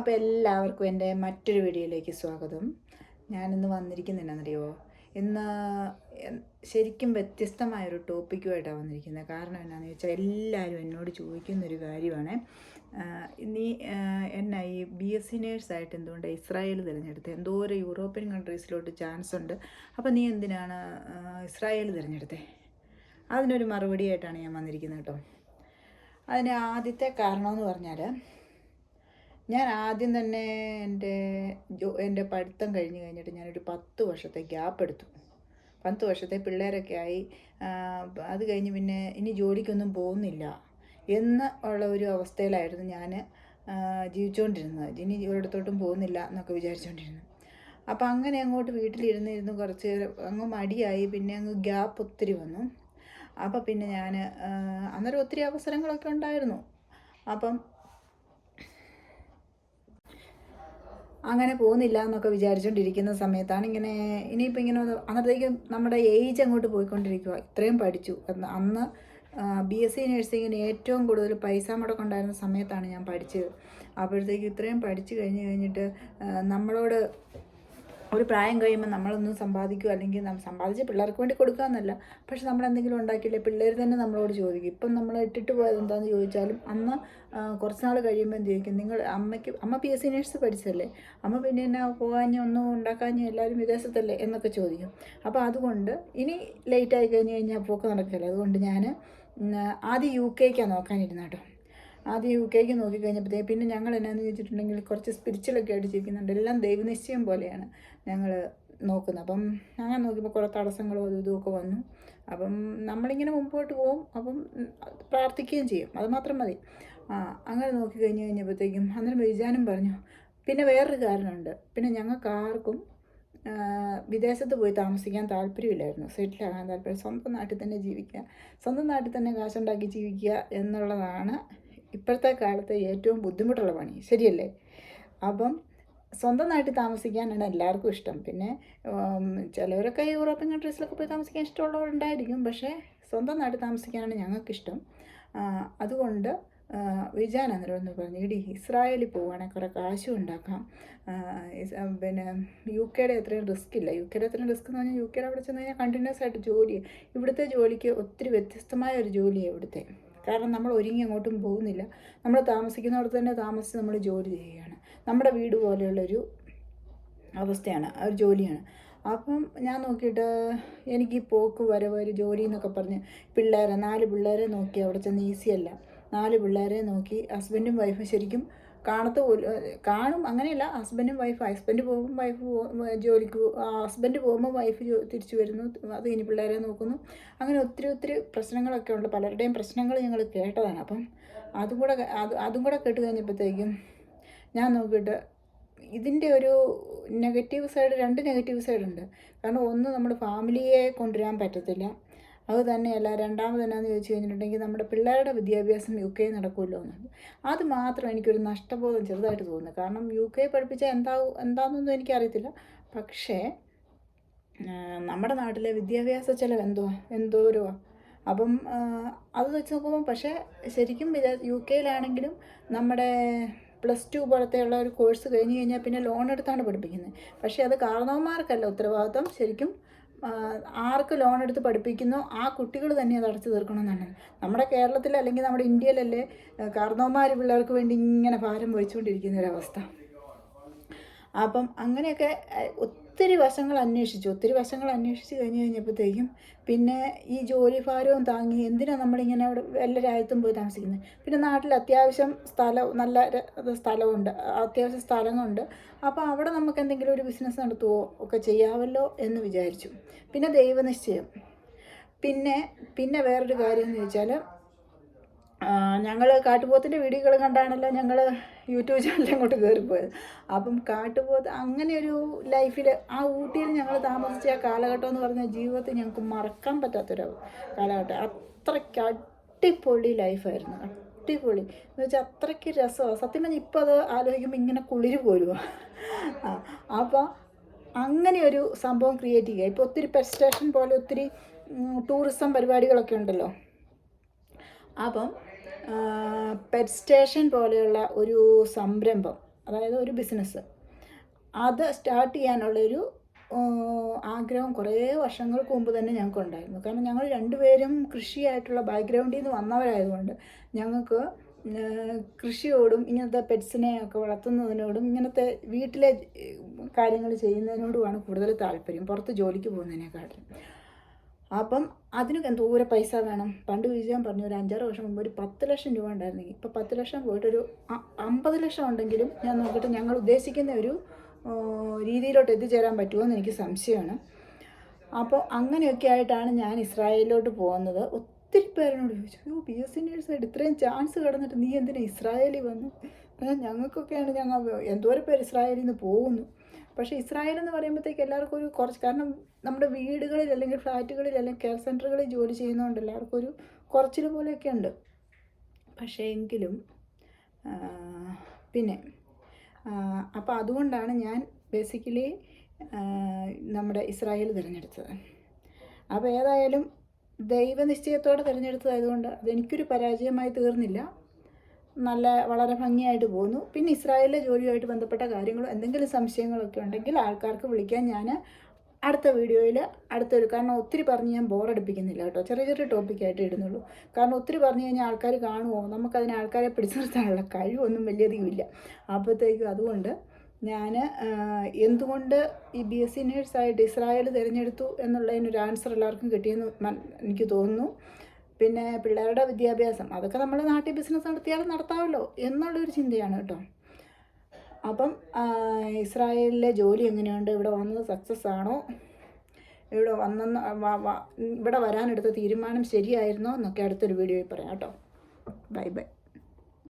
അപ്പോൾ എല്ലാവർക്കും എന്റെ മറ്റൊരു വീഡിയോയിലേക്ക് സ്വാഗതം. ഞാനിന്ന് വന്നിരിക്കുന്നതിനാണെന്നറിയോ ഇന്ന് ശരിക്കും വ്യത്യസ്തമായൊരു ടോപ്പിക്കുമായിട്ടാണ് വന്നിരിക്കുന്നത്. കാരണം എന്താണെന്ന് വെച്ചാൽ എല്ലാവരും എന്നോട് ചോദിക്കുന്നൊരു കാര്യമാണ്. നീ എന്നാ ഈ ബി എസ് സി നേഴ്സായിട്ട് എന്തുകൊണ്ട് ഇസ്രായേൽ തിരഞ്ഞെടുത്തത്? ഒരു യൂറോപ്യൻ കൺട്രീസിലോട്ട് ചാൻസ് ഉണ്ട്. അപ്പോൾ നീ എന്തിനാണ് ഇസ്രായേൽ തിരഞ്ഞെടുത്തത് അതിനൊരു മറുപടിയായിട്ടാണ് ഞാൻ വന്നിരിക്കുന്നത് കേട്ടോ. അതിന് ആദ്യത്തെ കാരണമെന്ന് പറഞ്ഞാൽ ഞാൻ ആദ്യം തന്നെ എന്റെ എന്റെ പഠിത്തം കഴിഞ്ഞ് കഴിഞ്ഞിട്ട് ഞാനൊരു പത്ത് വർഷത്തെ ഗ്യാപ്പ് എടുത്തു. പത്ത് വർഷത്തെ പിള്ളേരൊക്കെ ആയി. അത് കഴിഞ്ഞ് പിന്നെ ഇനി ജോലിക്കൊന്നും പോകുന്നില്ല എന്ന് ഉള്ള ഒരു അവസ്ഥയിലായിരുന്നു ഞാൻ ജീവിച്ചുകൊണ്ടിരുന്നത് ഇനി ഒരിടത്തോട്ടും പോകുന്നില്ല എന്നൊക്കെ വിചാരിച്ചുകൊണ്ടിരുന്നു അപ്പം അങ്ങനെ അങ്ങോട്ട് വീട്ടിലിരുന്ന് ഇരുന്ന് കുറച്ച് അങ്ങ് മടിയായി പിന്നെ അങ്ങ് ഗ്യാപ്പ് ഒത്തിരി വന്നു. അപ്പം പിന്നെ ഞാൻ അന്നേരം ഒത്തിരി അവസരങ്ങളൊക്കെ ഉണ്ടായിരുന്നു. അപ്പം അങ്ങനെ പോകുന്നില്ല എന്നൊക്കെ വിചാരിച്ചുകൊണ്ടിരിക്കുന്ന സമയത്താണ് ഇങ്ങനെ ഇനിയിപ്പോൾ ഇങ്ങനെ അന്നത്തേക്കും നമ്മുടെ ഏജ് അങ്ങോട്ട് പോയിക്കൊണ്ടിരിക്കുക ഇത്രയും പഠിച്ചു. അന്ന് ബി എസ് സി നഴ്സിങ്ങിന് ഏറ്റവും കൂടുതൽ പൈസ മുടക്കുണ്ടായിരുന്ന സമയത്താണ് ഞാൻ പഠിച്ചത്. അപ്പോഴത്തേക്ക് ഇത്രയും പഠിച്ചു കഴിഞ്ഞ് കഴിഞ്ഞിട്ട് നമ്മളോട് ഒരു പ്രായം കഴിയുമ്പോൾ നമ്മളൊന്നും സമ്പാദിക്കുക അല്ലെങ്കിൽ സമ്പാദിച്ച് പിള്ളേർക്ക് വേണ്ടി കൊടുക്കുക എന്നല്ല. പക്ഷെ നമ്മൾ എന്തെങ്കിലും ഉണ്ടാക്കിയില്ലേ പിള്ളേർ തന്നെ നമ്മളോട് ചോദിക്കും. ഇപ്പം നമ്മൾ ഇട്ടിട്ട് പോയത് എന്താണെന്ന് ചോദിച്ചാലും അന്ന് കുറച്ച് നാൾ കഴിയുമ്പോൾ എന്ത് ചോദിക്കും? നിങ്ങൾ അമ്മയ്ക്ക് അമ്മ പി എസ് സി നേഴ്സ് പഠിച്ചല്ലേ അമ്മ പിന്നെ എന്നാ പോകാഞ്ഞ ഒന്നും ഉണ്ടാക്കാഞ്ഞ എല്ലാവരും വിദേശത്തല്ലേ എന്നൊക്കെ ചോദിക്കും. അപ്പോൾ അതുകൊണ്ട് ഇനി ലേറ്റ് ആയി കഴിഞ്ഞ് കഴിഞ്ഞാൽ പോക്ക് നടക്കില്ല അതുകൊണ്ട് ഞാൻ ആദ്യം യു കെക്കാണ് നോക്കാനിരുന്ന കേട്ടോ. ആദ്യം യു കെക്ക് നോക്കിക്കഴിഞ്ഞപ്പോഴത്തേക്ക് പിന്നെ ഞങ്ങൾ എന്നാന്ന് ചോദിച്ചിട്ടുണ്ടെങ്കിൽ കുറച്ച് സ്പിരിച്വലൊക്കെ ആയിട്ട് ജീവിക്കുന്നുണ്ട്. എല്ലാം ദൈവനിശ്ചയം പോലെയാണ്. ഞങ്ങൾ നോക്കുന്നത് അപ്പം അങ്ങനെ നോക്കിയപ്പോൾ കുറേ തടസ്സങ്ങളും അതും ഇതുമൊക്കെ വന്നു. അപ്പം നമ്മളിങ്ങനെ മുമ്പോട്ട് പോകും അപ്പം പ്രാർത്ഥിക്കുകയും ചെയ്യും. അതുമാത്രം മതി. ആ അങ്ങനെ നോക്കി കഴിഞ്ഞ് കഴിഞ്ഞപ്പോഴത്തേക്കും അന്നേരം വിജാനും പറഞ്ഞു പിന്നെ വേറൊരു കാരണമുണ്ട്. പിന്നെ ഞങ്ങൾക്ക് ആർക്കും വിദേശത്ത് പോയി താമസിക്കാൻ താല്പര്യമില്ലായിരുന്നു. സെറ്റിലാകാൻ താല്പര്യം സ്വന്തം നാട്ടിൽ തന്നെ ജീവിക്കുക സ്വന്തം നാട്ടിൽ തന്നെ കാശുണ്ടാക്കി ജീവിക്കുക എന്നുള്ളതാണ് ഇപ്പോഴത്തെ കാലത്തെ ഏറ്റവും ബുദ്ധിമുട്ടുള്ള പണി. ശരിയല്ലേ? അപ്പം സ്വന്തം നാട്ടിൽ താമസിക്കാനാണ് എല്ലാവർക്കും ഇഷ്ടം. പിന്നെ ചിലവരൊക്കെ യൂറോപ്യൻ കൺട്രീസിലൊക്കെ പോയി താമസിക്കാൻ ഇഷ്ടമുള്ളവരുണ്ടായിരിക്കും. പക്ഷേ സ്വന്തം നാട്ടിൽ താമസിക്കാനാണ് ഞങ്ങൾക്കിഷ്ടം. അതുകൊണ്ട് വിജാൻ ഒന്ന് പറഞ്ഞു. ഇടി ഇസ്രായേലിൽ പോവുകയാണെങ്കിൽ കുറേ കാശും ഉണ്ടാക്കാം പിന്നെ യു കെയുടെ അത്രയും റിസ്ക് ഇല്ല. യു കെയുടെ അത്രയും റിസ്ക് എന്ന് പറഞ്ഞാൽ യു കെയുടെ അവിടെ ചെന്ന് കഴിഞ്ഞാൽ കണ്ടിന്യൂസ് ആയിട്ട് ജോലി ഇവിടുത്തെ ജോലിക്ക് ഒത്തിരി വ്യത്യസ്തമായ ഒരു ജോലിയാണ് ഇവിടുത്തെ. കാരണം നമ്മൾ ഒരുങ്ങി അങ്ങോട്ടും പോകുന്നില്ല. നമ്മൾ താമസിക്കുന്നിടത്ത് തന്നെ താമസിച്ച് നമ്മൾ ജോലി ചെയ്യുകയാണ്. നമ്മുടെ വീട് പോലെയുള്ളൊരു അവസ്ഥയാണ് ആ ഒരു ജോലിയാണ്. അപ്പം ഞാൻ നോക്കിയിട്ട് എനിക്ക് ഈ പോക്ക് വരവ് ഒരു ജോലി എന്നൊക്കെ പറഞ്ഞ് പിള്ളേരെ നാല് പിള്ളേരെ നോക്കി അവിടെ ചെന്ന് ഈസിയല്ല നാല് പിള്ളേരെ നോക്കി ഹസ്ബൻഡും വൈഫും ശരിക്കും കാണത്ത് കാണും അങ്ങനെയല്ല ഹസ്ബൻഡും വൈഫ് ഹസ്ബൻഡ് പോകും വൈഫ് ജോലിക്ക് ഹസ്ബൻഡ് പോകുമ്പോൾ വൈഫ് തിരിച്ചു വരുന്നു അത് കഴിഞ്ഞ് പിള്ളേരെ നോക്കുന്നു. അങ്ങനെ ഒത്തിരി ഒത്തിരി പ്രശ്നങ്ങളൊക്കെ ഉണ്ട്. പലരുടെയും പ്രശ്നങ്ങൾ ഞങ്ങൾ കേട്ടതാണ്. അപ്പം അതും കൂടെ അത് അതും കൂടെ കേട്ട് കഴിഞ്ഞപ്പോഴത്തേക്കും ഞാൻ നോക്കിയിട്ട് ഇതിന്റെ ഒരു നെഗറ്റീവ് സൈഡ് രണ്ട് നെഗറ്റീവ് സൈഡുണ്ട് കാരണം ഒന്ന് നമ്മുടെ ഫാമിലിയെ കൊണ്ടുവരാൻ പറ്റത്തില്ല. അത് തന്നെയല്ല രണ്ടാമത് എന്നാന്ന് ചോദിച്ചു കഴിഞ്ഞിട്ടുണ്ടെങ്കിൽ നമ്മുടെ പിള്ളേരുടെ വിദ്യാഭ്യാസം യു കെ നടക്കുമല്ലോ എന്നത് അത് മാത്രം എനിക്കൊരു നഷ്ടബോധം ചെറുതായിട്ട് തോന്നുന്നു. കാരണം യു കെ പഠിപ്പിച്ചാൽ എന്താവും എന്താണെന്നൊന്നും എനിക്കറിയത്തില്ല. പക്ഷേ നമ്മുടെ നാട്ടിലെ വിദ്യാഭ്യാസ ചിലവ് എന്തോ എന്തോരോ അപ്പം അത് വെച്ച് നോക്കുമ്പോൾ പക്ഷേ ശരിക്കും യു കെയിലാണെങ്കിലും നമ്മുടെ പ്ലസ് ടു പോലത്തെയുള്ള ഒരു കോഴ്സ് കഴിഞ്ഞ് കഴിഞ്ഞാൽ പിന്നെ ലോൺ എടുത്താണ് പഠിപ്പിക്കുന്നത്. പക്ഷേ അത് കാരണവന്മാർക്കല്ല ഉത്തരവാദിത്വം. ശരിക്കും ആർക്ക് ലോൺ എടുത്ത് പഠിപ്പിക്കുന്നോ ആ കുട്ടികൾ തന്നെ അത് അടച്ചു തീർക്കണമെന്നാണ് നമ്മുടെ കേരളത്തിൽ അല്ലെങ്കിൽ നമ്മുടെ ഇന്ത്യയിലല്ലേ കാരണവന്മാർ പിള്ളേർക്ക് വേണ്ടി ഇങ്ങനെ ഭാരം വഹിച്ചുകൊണ്ടിരിക്കുന്ന ഒരവസ്ഥ അപ്പം അങ്ങനെയൊക്കെ ഒത്തിരി വശങ്ങൾ അന്വേഷിച്ചു. ഒത്തിരി വശങ്ങൾ അന്വേഷിച്ച് കഴിഞ്ഞ് കഴിഞ്ഞപ്പോഴത്തേക്കും പിന്നെ ഈ ജോലി ഭാരവും താങ്ങി എന്തിനാണ് നമ്മളിങ്ങനെ അവിടെ എല്ലാ രാജ്യത്തും പോയി താമസിക്കുന്നത്? പിന്നെ നാട്ടിൽ അത്യാവശ്യം സ്ഥലം നല്ല സ്ഥലമുണ്ട്. അത്യാവശ്യം സ്ഥലങ്ങളുണ്ട്. അപ്പോൾ അവിടെ നമുക്ക് എന്തെങ്കിലും ഒരു ബിസിനസ് നടത്തുവോ ഒക്കെ ചെയ്യാമല്ലോ എന്ന് വിചാരിച്ചു. പിന്നെ ദൈവനിശ്ചയം. പിന്നെ പിന്നെ വേറൊരു കാര്യം എന്ന് വെച്ചാൽ ഞങ്ങൾ കാട്ടുപോത്തിന്റെ വീഡിയോകൾ കണ്ടാണല്ലോ ഞങ്ങൾ യൂട്യൂബ് ചാനലിൽ അങ്ങോട്ട് കയറിപ്പോയത് അപ്പം കാട്ടുപോത്ത് അങ്ങനെ ഒരു ലൈഫിൽ ആ ഊട്ടിയിൽ ഞങ്ങൾ താമസിച്ച ആ കാലഘട്ടം എന്ന് പറഞ്ഞാൽ ജീവിതത്തിൽ ഞങ്ങൾക്ക് മറക്കാൻ പറ്റാത്തൊരു കാലഘട്ടം. അത്രയ്ക്ക് അടിപൊളി ലൈഫായിരുന്നു. അടിപൊളി. എന്ന് വെച്ചാൽ അത്രയ്ക്ക് രസമാണ് സത്യം പറഞ്ഞാൽ ഇപ്പോൾ അത് ആലോചിക്കുമ്പോൾ ഇങ്ങനെ കുളിര് പോരുക ആ അപ്പോൾ അങ്ങനെ ഒരു സംഭവം ക്രിയേറ്റ് ചെയ്യുക. ഇപ്പോൾ ഒത്തിരി പെറ്റ് സ്റ്റേഷൻ പോലെ ഒത്തിരി ടൂറിസം പരിപാടികളൊക്കെ ഉണ്ടല്ലോ. അപ്പം പെറ്റ് സ്റ്റേഷൻ പോലെയുള്ള ഒരു സംരംഭം അതായത് ഒരു ബിസിനസ് അത് സ്റ്റാർട്ട് ചെയ്യാനുള്ളൊരു ആഗ്രഹം കുറേ വർഷങ്ങൾക്ക് മുമ്പ് തന്നെ ഞങ്ങൾക്ക് ഉണ്ടായിരുന്നു കാരണം ഞങ്ങൾ രണ്ടുപേരും കൃഷിയായിട്ടുള്ള ബാക്ക്ഗ്രൗണ്ടിൽ നിന്ന് വന്നവരായതുകൊണ്ട് ഞങ്ങൾക്ക് കൃഷിയോടും ഇങ്ങനത്തെ പെറ്റ്സിനെ ഒക്കെ വളർത്തുന്നതിനോടും ഇങ്ങനത്തെ വീട്ടിലെ കാര്യങ്ങൾ ചെയ്യുന്നതിനോടുമാണ് കൂടുതൽ താല്പര്യം. പുറത്ത് ജോലിക്ക് പോകുന്നതിനെക്കാട്ടിലും. അപ്പം അതിന് എന്തോരം പൈസ വേണം. പണ്ട് വിജയൻ പറഞ്ഞു ഒരു അഞ്ചാറ് വർഷം മുമ്പ് ഒരു പത്ത് ലക്ഷം രൂപ ഉണ്ടായിരുന്നെങ്കിൽ ഇപ്പോൾ പത്ത് ലക്ഷം പോയിട്ടൊരു അമ്പത് ലക്ഷം ഉണ്ടെങ്കിലും ഞാൻ നോക്കിയിട്ട് ഞങ്ങൾ ഉദ്ദേശിക്കുന്ന ഒരു രീതിയിലോട്ട് എത്തിച്ചേരാൻ പറ്റുമോ എന്ന് എനിക്ക് സംശയമാണ്. അപ്പോൾ അങ്ങനെയൊക്കെ ആയിട്ടാണ് ഞാൻ ഇസ്രായേലിലോട്ട് പോകുന്നത്. ഒത്തിരി പേരോട് ചോദിച്ചു അയ്യോ ബി എസ് സി നേഴ്സായിട്ട് ഇത്രയും ചാൻസ് കിടന്നിട്ട് നീ എന്തിനാ ഇസ്രായേലിൽ വന്നു? ഞങ്ങൾക്കൊക്കെയാണ് ഞങ്ങൾ എന്തോരം പേര് ഇസ്രായേലിൽ നിന്ന് പോകുന്നു. പക്ഷേ ഇസ്രായേൽ എന്ന് പറയുമ്പോഴത്തേക്ക് എല്ലാവർക്കും ഒരു കുറച്ച് കാരണം നമ്മുടെ വീടുകളിൽ അല്ലെങ്കിൽ ഫ്ലാറ്റുകളിൽ അല്ലെങ്കിൽ കെയർ സെന്ററുകളിൽ ജോലി ചെയ്യുന്നതുകൊണ്ട് എല്ലാവർക്കും ഒരു കുറച്ചിൽ പോലെയൊക്കെ ഉണ്ട്. പക്ഷേ എങ്കിലും പിന്നെ അപ്പോൾ അതുകൊണ്ടാണ് ഞാൻ ബേസിക്കലി നമ്മുടെ ഇസ്രായേൽ തിരഞ്ഞെടുത്തത്. അപ്പോൾ ഏതായാലും ദൈവനിശ്ചയത്തോടെ തിരഞ്ഞെടുത്തതായതുകൊണ്ട് അതെനിക്കൊരു പരാജയമായി തീർന്നില്ല. നല്ല വളരെ ഭംഗിയായിട്ട് പോകുന്നു പിന്നെ ഇസ്രായേലിലെ ജോലിയുമായിട്ട് ബന്ധപ്പെട്ട കാര്യങ്ങളും എന്തെങ്കിലും സംശയങ്ങളൊക്കെ ഉണ്ടെങ്കിൽ ആൾക്കാർക്ക് വിളിക്കാൻ ഞാൻ അടുത്ത വീഡിയോയിൽ അടുത്തൊരു കാരണം ഒത്തിരി പറഞ്ഞ് ഞാൻ ബോറടിപ്പിക്കുന്നില്ല കേട്ടോ. ചെറിയ ചെറിയ ടോപ്പിക്കായിട്ട് ഇടുന്നുള്ളൂ. കാരണം ഒത്തിരി പറഞ്ഞു കഴിഞ്ഞാൽ ആൾക്കാർ കാണുമോ നമുക്കതിന് ആൾക്കാരെ പിടിച്ചു നിർത്താനുള്ള കഴിവൊന്നും വലിയധികം ഇല്ല. അപ്പോഴത്തേക്കും അതുകൊണ്ട് ഞാൻ എന്തുകൊണ്ട് ഈ ബി എസ് സി നേഴ്സായിട്ട് ഇസ്രായേൽ തിരഞ്ഞെടുത്തു എന്നുള്ളതിനൊരു ആൻസർ എല്ലാവർക്കും കിട്ടിയെന്ന് എനിക്ക് തോന്നുന്നു. പിന്നെ പിള്ളേരുടെ വിദ്യാഭ്യാസം. അതൊക്കെ നമ്മൾ നാട്ടിൽ ബിസിനസ് നടത്തിയാലും നടത്താമല്ലോ എന്നുള്ളൊരു ചിന്തയാണ് കേട്ടോ. അപ്പം ഇസ്രായേലിലെ ജോലി എങ്ങനെയുണ്ട്? ഇവിടെ വന്നത് സക്സസ് ആണോ? ഇവിടെ വന്നെന്ന് ഇവിടെ വരാനെടുത്ത തീരുമാനം ശരിയായിരുന്നോ എന്നൊക്കെ അടുത്തൊരു വീഡിയോയിൽ പറയാം കേട്ടോ. Bye bye